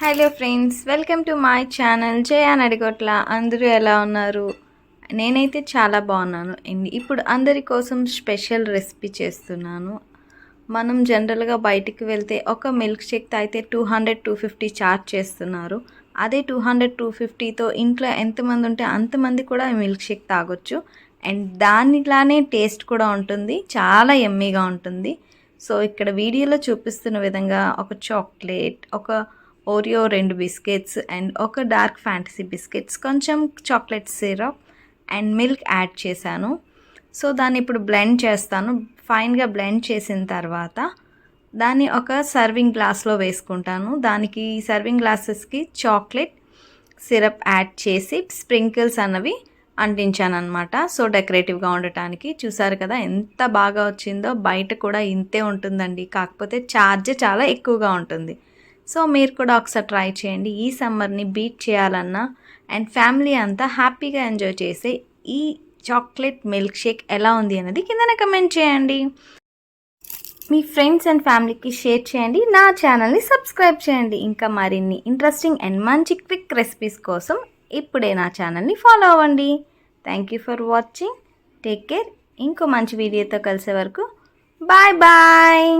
Hello friends welcome to my channel Zion నడిగొట్ల. అందరూ ఎలా ఉన్నారు? నేనైతే చాలా బాగున్నాను. అండి ఇప్పుడు అందరి కోసం స్పెషల్ రెసిపీ చేస్తున్నాను. మనం జనరల్గా బయటికి వెళ్తే ఒక మిల్క్ షేక్ తాగితే two hundred two fifty charge చేస్తున్నారు. అదే టూ హండ్రెడ్ టూ ఫిఫ్టీతో ఇంట్లో ఎంతమంది ఉంటే అంతమంది కూడా మిల్క్ షేక్ తాగొచ్చు. అండ్ దానిలానే టేస్ట్ కూడా ఉంటుంది చాలా ఎమ్మీగా ఉంటుంది. సో ఇక్కడ వీడియోలో చూపిస్తున్న విధంగా ఒక చాక్లెట్ ఒక ఓరియో రెండు బిస్కెట్స్ అండ్ ఒక డార్క్ ఫ్యాంటసీ బిస్కెట్స్ కొంచెం chocolate syrup and milk add చేశాను. సో దాన్ని ఇప్పుడు బ్లెండ్ చేస్తాను. ఫైన్గా బ్లెండ్ చేసిన తర్వాత దాన్ని ఒక సర్వింగ్ గ్లాస్లో వేసుకుంటాను. దానికి సర్వింగ్ గ్లాసెస్కి చాక్లెట్ సిరప్ యాడ్ చేసి స్ప్రింకిల్స్ అన్నవి అంటించాను సో డెకరేటివ్గా ఉండటానికి చూసారు కదా ఎంత బాగా వచ్చిందో. బయట కూడా ఇంతే ఉంటుందండి. కాకపోతే ఛార్జ్ చాలా ఎక్కువగా ఉంటుంది. సో మీరు కూడా ఒకసారి ట్రై చేయండి. ఈ సమ్మర్ని బీట్ చేయాలన్నా అండ్ ఫ్యామిలీ అంతా హ్యాపీగా ఎంజాయ్ చేసే ఈ చాక్లెట్ మిల్క్ షేక్ ఎలా ఉంది అన్నది కిందన కమెంట్ చేయండి. మీ ఫ్రెండ్స్ అండ్ ఫ్యామిలీకి షేర్ చేయండి. నా ఛానల్ని సబ్స్క్రైబ్ చేయండి. ఇంకా మరిన్ని ఇంట్రెస్టింగ్ అండ్ మంచి క్విక్ రెసిపీస్ కోసం ఇప్పుడే నా ఛానల్ని ఫాలో అవ్వండి. Thank you for watching. Take care. ఇంకో మంచి వీడియోతో కలిసే వరకు. Bye bye.